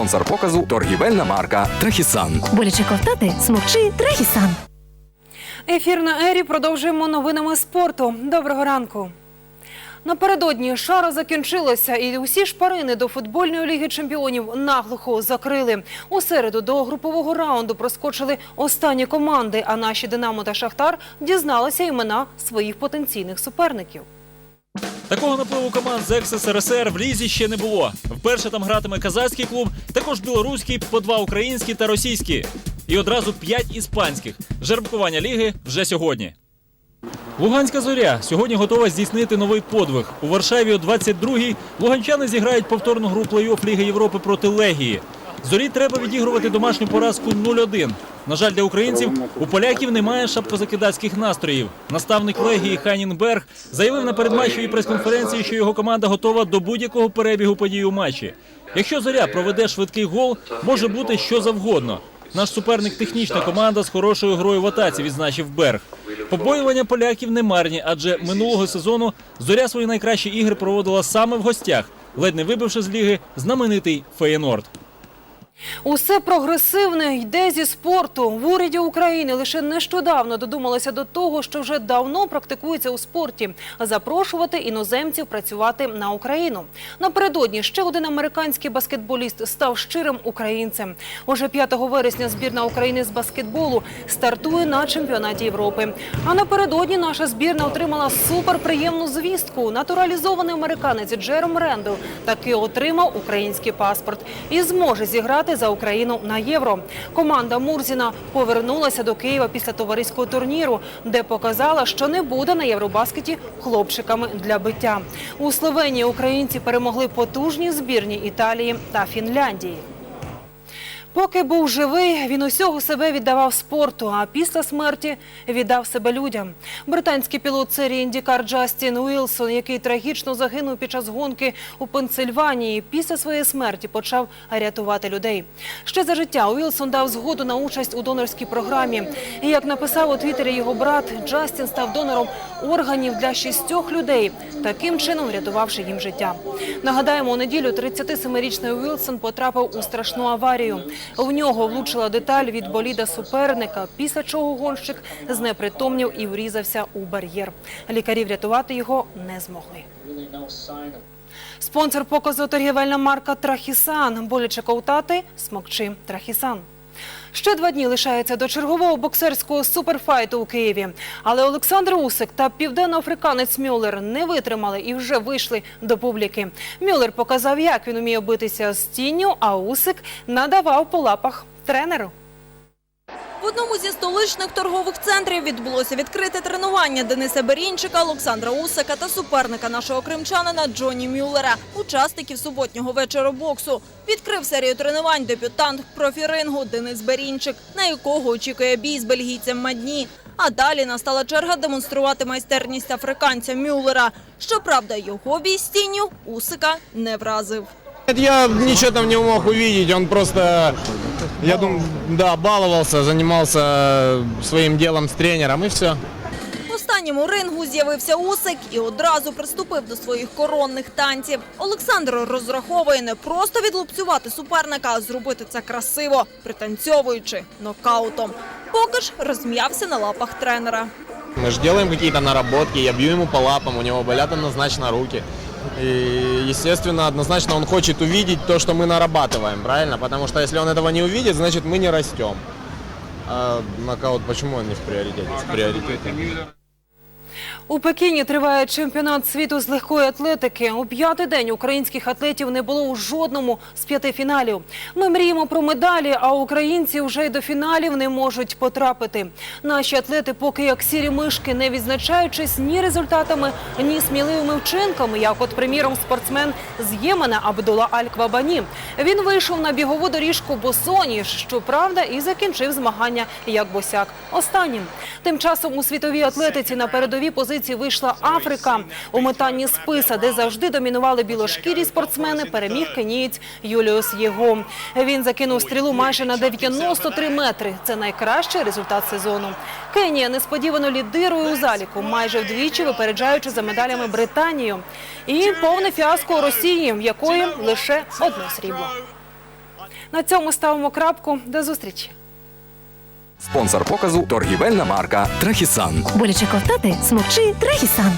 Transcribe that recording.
Спонсор показу торгівельна марка Трахісан. Боляче ковтати смокчи Трехісан. Ефір на ері продовжуємо новинами спорту. Доброго ранку. Напередодні шара закінчилася, і усі шпарини до футбольної ліги чемпіонів наглухо закрили. У середу до групового раунду проскочили останні команди, а наші Динамо та Шахтар дізналися імена своїх потенційних суперників. Такого напливу команд з екс-СРСР в лізі ще не було. Вперше там гратиме казацький клуб, також білоруський, по два українські та російські. І одразу п'ять іспанських. Жеребкування ліги вже сьогодні. Луганська зоря сьогодні готова здійснити новий подвиг. У Варшаві о 22-й луганчани зіграють повторну гру плей-офф Ліги Європи проти Легії. Зорі треба відігрувати домашню поразку 0-1. На жаль, для українців у поляків немає шапкозакидацьких настроїв. Наставник Легії Ханін Берг заявив на передматчевій прес-конференції, що його команда готова до будь-якого перебігу подій у матчі. Якщо зоря проведе швидкий гол, може бути що завгодно. Наш суперник технічна команда з хорошою грою в атаці, відзначив Берг. Побоювання поляків не марні, адже минулого сезону зоря свої найкращі ігри проводила саме в гостях, ледь не вибивши з ліги знаменитий Феєнорд. Усе прогресивне йде зі спорту. В уряді України лише нещодавно додумалися до того, що вже давно практикується у спорті – запрошувати іноземців працювати на Україну. Напередодні ще один американський баскетболіст став щирим українцем. Уже 5 вересня збірна України з баскетболу стартує на чемпіонаті Європи. А напередодні наша збірна отримала суперприємну звістку. Натуралізований американець Джером Рендл таки отримав український паспорт і зможе зіграти за Україну на євро. Команда Мурзіна повернулася до Києва після товариського турніру, де показала, що не буде на Євробаскеті хлопчиками для биття. У Словенії українці перемогли потужні збірні Італії та Фінляндії. Поки був живий, він усього себе віддавав спорту, а після смерті віддав себе людям. Британський пілот серії «Індікар» Джастін Уілсон, який трагічно загинув під час гонки у Пенсильванії, після своєї смерті почав рятувати людей. Ще за життя Уілсон дав згоду на участь у донорській програмі. І як написав у Твіттері його брат, Джастін став донором органів для шістьох людей, таким чином врятувавши їм життя. Нагадаємо, у неділю 37-річний Уілсон потрапив у страшну аварію. В нього влучила деталь від боліда суперника, після чого гонщик знепритомнів і врізався у бар'єр. Лікарі врятувати його не змогли. Спонсор показу торгівельна марка Трахісан. Боляче ковтати – смокчи Трахісан. Ще два дні лишається до чергового боксерського суперфайту у Києві. Але Олександр Усик та південноафриканець Мюллер не витримали і вже вийшли до публіки. Мюллер показав, як він уміє битися з тінню, а Усик надавав по лапах тренеру. В одному зі столичних торгових центрів відбулося відкрите тренування Дениса Берінчика, Олександра Усика та суперника нашого кримчанина Джоні Мюллера, учасників суботнього вечора боксу. Відкрив серію тренувань дебютант профірингу Денис Берінчик, на якого очікує бій з бельгійцем Мадні. А далі настала черга демонструвати майстерність африканця Мюллера. Щоправда, його бій з тінню Усика не вразив. Я ничего там не мог увидеть, он просто, я думаю, да, баловался, занимался своим делом с тренером и все. В останньому рингу з'явився Усик і одразу приступив до своїх коронних танців. Олександр розраховує не просто відлупцювати суперника, а зробити це красиво, пританцьовуючи нокаутом. Поки ж розм'явся на лапах тренера. Мы же делаем какие-то наработки, я бью ему по лапам, у него болят однозначно руки. И, естественно, однозначно он хочет увидеть то, что мы нарабатываем, правильно? Потому что если он этого не увидит, значит мы не растем. А нокаут почему он не в приоритете? В приоритете. У Пекіні триває чемпіонат світу з легкої атлетики. У п'ятий день українських атлетів не було у жодному з п'яти фіналів. Ми мріємо про медалі, а українці вже й до фіналів не можуть потрапити. Наші атлети поки як сірі мишки, не відзначаючись ні результатами, ні сміливими вчинками, як от, приміром, спортсмен з Ємена Абдула Аль-Квабані. Він вийшов на бігову доріжку босоніж, щоправда, і закінчив змагання як босяк. Останнім. Тим часом у світовій атлетиці на передовій позиції вийшла Африка. У метанні списа, де завжди домінували білошкірі спортсмени, переміг кенієць Юліус Єго. Він закинув стрілу майже на 93 метри. Це найкращий результат сезону. Кенія несподівано лідирує у заліку, майже вдвічі випереджаючи за медалями Британію. І повне фіаско Росії, якої лише одне срібло. На цьому ставимо крапку. До зустрічі. Спонсор показу торгівельна марка Трахісан. Боляче ковтати, смокчи Трехісан.